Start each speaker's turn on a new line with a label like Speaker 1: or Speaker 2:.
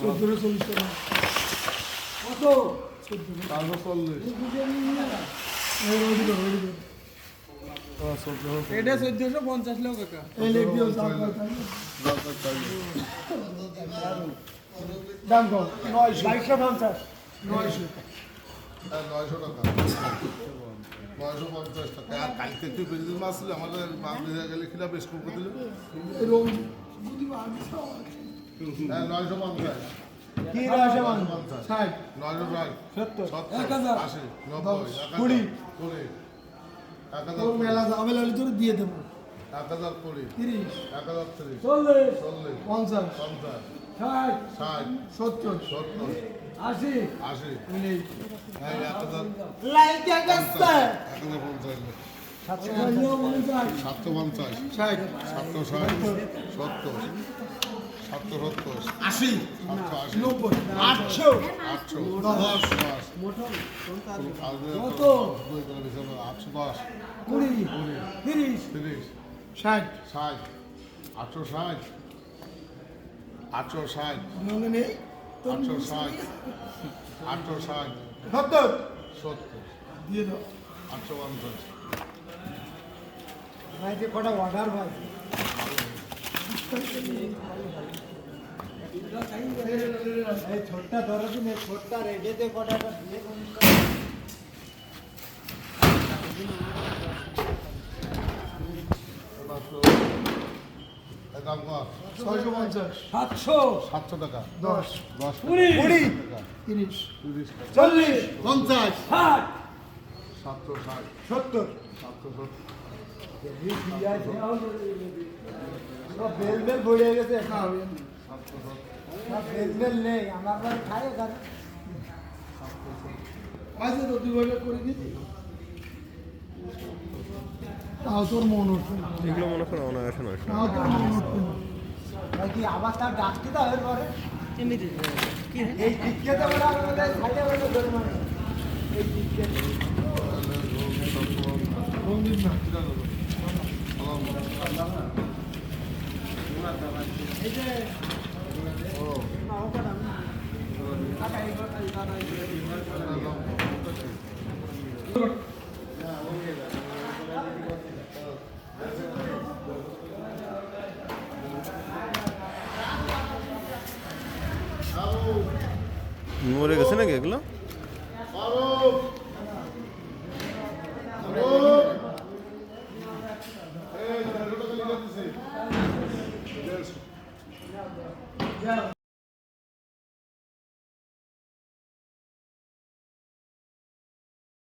Speaker 1: চোদ্দশো চল্লিশ। টাকা কত
Speaker 2: চারশো চল্লিশ
Speaker 3: এটা চোদ্দশো পঞ্চাশ লোক
Speaker 1: দাম কত? বাইশশো পঞ্চাশ। নয়শো
Speaker 2: নয়শো টাকা। নয়শো পঞ্চাশ টাকা। আর কালকে একটু বেশি দিন মাছ আমাদের মাছ গেলে কিনা বেশ কম করে দিল হ্যাঁ নয়শো পঞ্চাশ।
Speaker 1: নয়শো ষাট। সত্তর।
Speaker 2: সত্তর। আশি নব্বই
Speaker 1: কুড়ি।
Speaker 2: কুড়ি।
Speaker 1: মেলা হলে তোর দিয়ে দেবো।
Speaker 2: এক হাজার কুড়ি।
Speaker 1: তিরিশ।
Speaker 2: এক হাজার তিরিশ।
Speaker 1: চল্লিশ।
Speaker 2: চল্লিশ।
Speaker 1: পঞ্চাশ।
Speaker 2: পঞ্চাশ।
Speaker 1: ষাট।
Speaker 2: ষাট।
Speaker 1: সত্তর।
Speaker 2: সত্তর।
Speaker 1: আশি
Speaker 2: পঞ্চাশ
Speaker 1: সাতশো পঞ্চাশ।
Speaker 2: সাতশো
Speaker 1: ষাট।
Speaker 2: সত্তর। সাতশো সত্তর।
Speaker 1: আশি।
Speaker 2: সাতশো আশি।
Speaker 1: নব্বই। আটশো।
Speaker 2: আটশো।
Speaker 1: দশ।
Speaker 2: দশ। দশ আটশো দশ।
Speaker 1: কুড়ি। তিরিশ।
Speaker 2: তিরিশ।
Speaker 1: ষাট।
Speaker 2: ষাট। আটশো ষাট। আটশো ষাট।
Speaker 1: নেই
Speaker 2: আটশো ষাট। আটশো ষাট।
Speaker 1: সত্তর।
Speaker 2: সত্তর।
Speaker 1: দিয়ে দাও।
Speaker 2: আটশো পঞ্চাশ।
Speaker 1: ভাই যে কটা অর্ডার ভাই। ছোটটা ধরো তুমি ছোটটা রেডেতে কটাটা দিয়ে
Speaker 2: দাম কত?
Speaker 1: ছয়শো পঞ্চাশ।
Speaker 3: সাতশো।
Speaker 2: সাতশো টাকা।
Speaker 1: দশ।
Speaker 2: দশ
Speaker 3: কুড়ি।
Speaker 1: কুড়ি
Speaker 2: টাকা।
Speaker 1: তিরিশ।
Speaker 2: তিরিশ
Speaker 1: চল্লিশ। পঞ্চাশ।
Speaker 3: ষাট।
Speaker 2: সাতশো ষাট।
Speaker 1: সত্তর।
Speaker 2: সাতশো সত্তর।
Speaker 1: সব বেল বেল ভরে গেছে
Speaker 2: সাতশো সত্তর।
Speaker 1: সব বেল বেল নেই আমার খায় এখানে। আছে তো দুই করে দিই তাও তোর মন উঠবে না।
Speaker 4: এগুলো মনে করো অনায়াসে নয়শো
Speaker 1: তাও তোর মন উঠবে না। ভাই কি আবার তার ডাকতে দাও এরপরে এই টিকে তো বলে আমাদের সাইডে বলে ধরে মানে এই টিকে রঙিন না এই যে
Speaker 4: মরে গেছে নাকি এগুলো?